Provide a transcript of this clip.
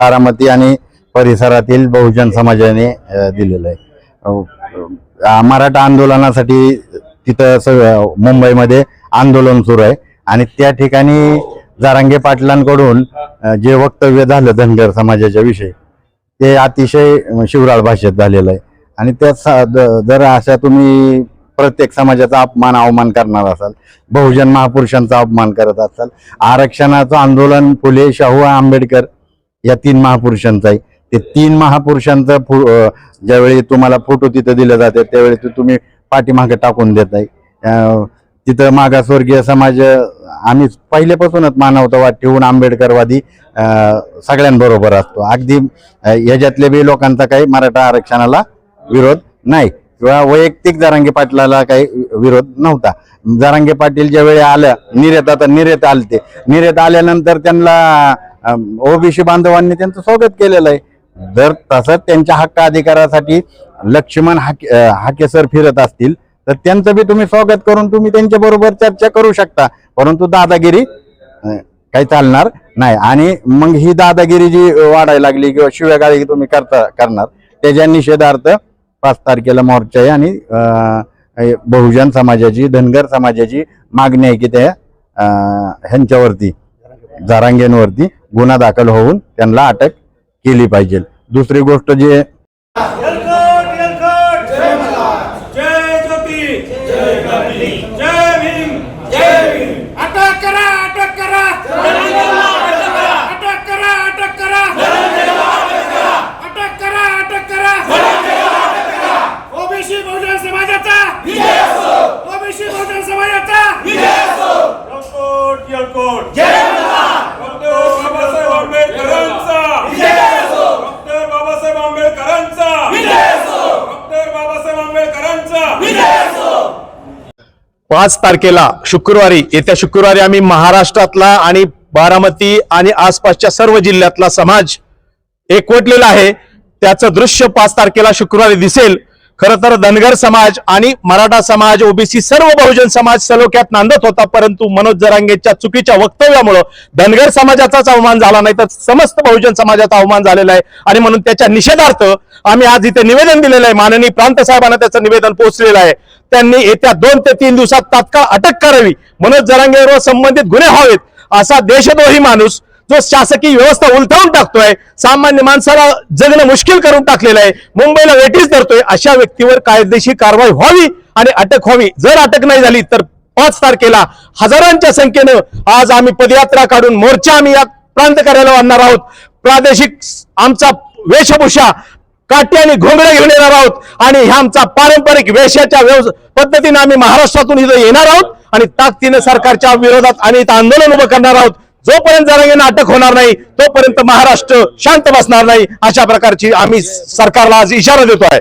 बारामती आणि परिसरातील बहुजन समाजाने दिलेलं आहे. मराठा आंदोलनासाठी तिथं स- मुंबईमध्ये आंदोलन सुरू आहे. आणि त्या ठिकाणी जारांगे पाटलांकडून जे वक्तव्य झालं धनगर समाजाच्या विषयी ते अतिशय शिवराळ भाषेत झालेलं आहे. आणि त्या जर अशा तुम्ही प्रत्येक समाजाचा अपमान अवमान करणार असाल बहुजन महापुरुषांचा अपमान करत असाल आरक्षणाचं आंदोलन फुले शाहू आंबेडकर या तीन महापुरुषांचा आहे. ते तीन महापुरुषांचं फो ज्यावेळी तुम्हाला फोटो तिथं दिले जाते त्यावेळी ते तुम्ही पाठीमागे टाकून देताय. आहे तिथं मागासवर्गीय समाज आम्ही पहिल्यापासूनच मानवतावाद ठेवून आंबेडकरवादी सगळ्यांबरोबर असतो. अगदी याच्यातल्या बी लोकांचा काही मराठा आरक्षणाला विरोध नाही किंवा वैयक्तिक जारांगे पाटलाला काही विरोध नव्हता. जारांगे पाटील ज्यावेळी आलं निर्यात आता निर्यात आलते. निर्यात आल्यानंतर त्यांना ओबीसी बांधवांनी त्यांचं स्वागत केलेलं आहे. जर तसंच त्यांच्या हक्क अधिकारासाठी लक्ष्मण हाके हाकेसर सर फिरत असतील तर त्यांचं बी तुम्ही स्वागत करून तुम्ही त्यांच्या बरोबर चर्चा करू शकता. परंतु दादागिरी काही चालणार नाही. आणि मग ही दादागिरी जी वाढायला लागली किंवा शिव्यागाळी तुम्ही करता करणार त्याच्या निषेधार्थ पाच तारखेला मोर्चा आहे आणि बहुजन समाजाची धनगर समाजाची मागणी आहे की त्या ह्यांच्यावरती जारांगेंवरती गुन्हा दाखल होऊन त्यांना अटक केली पाहिजे. दुसरी गोष्ट जे जय जय ज्योती जय क्रांती जय भीम जय भीम अटक करा अटक करा अटक करा अटक करा अटक करा अटक करा ओबीसी बहुजन समाजाचा ओबीसी बहुजन समाजाचा एलकोट एलकोट जय डॉक्टर बाबासाहेब आंबेडकरांचा डॉक्टर बाबासाहेब आंबेडकरांचा डॉक्टर बाबासाहेब आंबेडकरांचा पाच तारखेला शुक्रवारी येत्या शुक्रवारी आम्ही महाराष्ट्रातला आणि बारामती आणि आसपासच्या सर्व जिल्ह्यातला समाज एकवटलेला आहे. त्याचं दृश्य पाच तारखेला शुक्रवारी दिसेल. खरं तर धनगर समाज आणि मराठा समाज ओबीसी सर्व बहुजन समाज सलोख्यात नांदत होता परंतु मनोज जरांगेच्या चुकीच्या वक्तव्यामुळं धनगर समाजाचाच अवमान झाला नाही तर समस्त बहुजन समाजाचा अवमान झालेला आहे. आणि म्हणून त्याच्या निषेधार्थ आम्ही आज इथे निवेदन दिलेलं आहे. माननीय प्रांत साहेबांना त्याचं निवेदन पोहोचलेलं आहे. त्यांनी येत्या दोन ते तीन दिवसात तात्काळ अटक करावी. मनोज जरांगेवर संबंधित गुन्हे व्हावेत असा देशद्रोही माणूस जो शासकीय व्यवस्था उलथवून टाकतोय सामान्य माणसाला जगणं मुश्किल करून टाकलेलं आहे मुंबईला वेटीस धरतोय अशा व्यक्तीवर कायदेशीर कारवाई व्हावी आणि अटक व्हावी. जर अटक नाही झाली तर पाच तारखेला हजारांच्या संख्येनं आज आम्ही पदयात्रा काढून मोर्चा आम्ही या प्रांत कार्यालयावर आणणार आहोत. प्रादेशिक आमचा वेशभूषा काठी आणि घोंगडे घेऊन येणार आहोत आणि ह्या आमचा पारंपरिक वेशाच्या व्यवस पद्धतीने आम्ही महाराष्ट्रातून इथं येणार आहोत आणि ताकदीनं सरकारच्या विरोधात आणि इथं आंदोलन उभं करणार आहोत. जोपर्यंत जरांगेंना अटक होणार नाही तोपर्यंत महाराष्ट्र शांत बसणार नाही अशा प्रकारची आम्ही सरकारला आज इशारा देतो आहे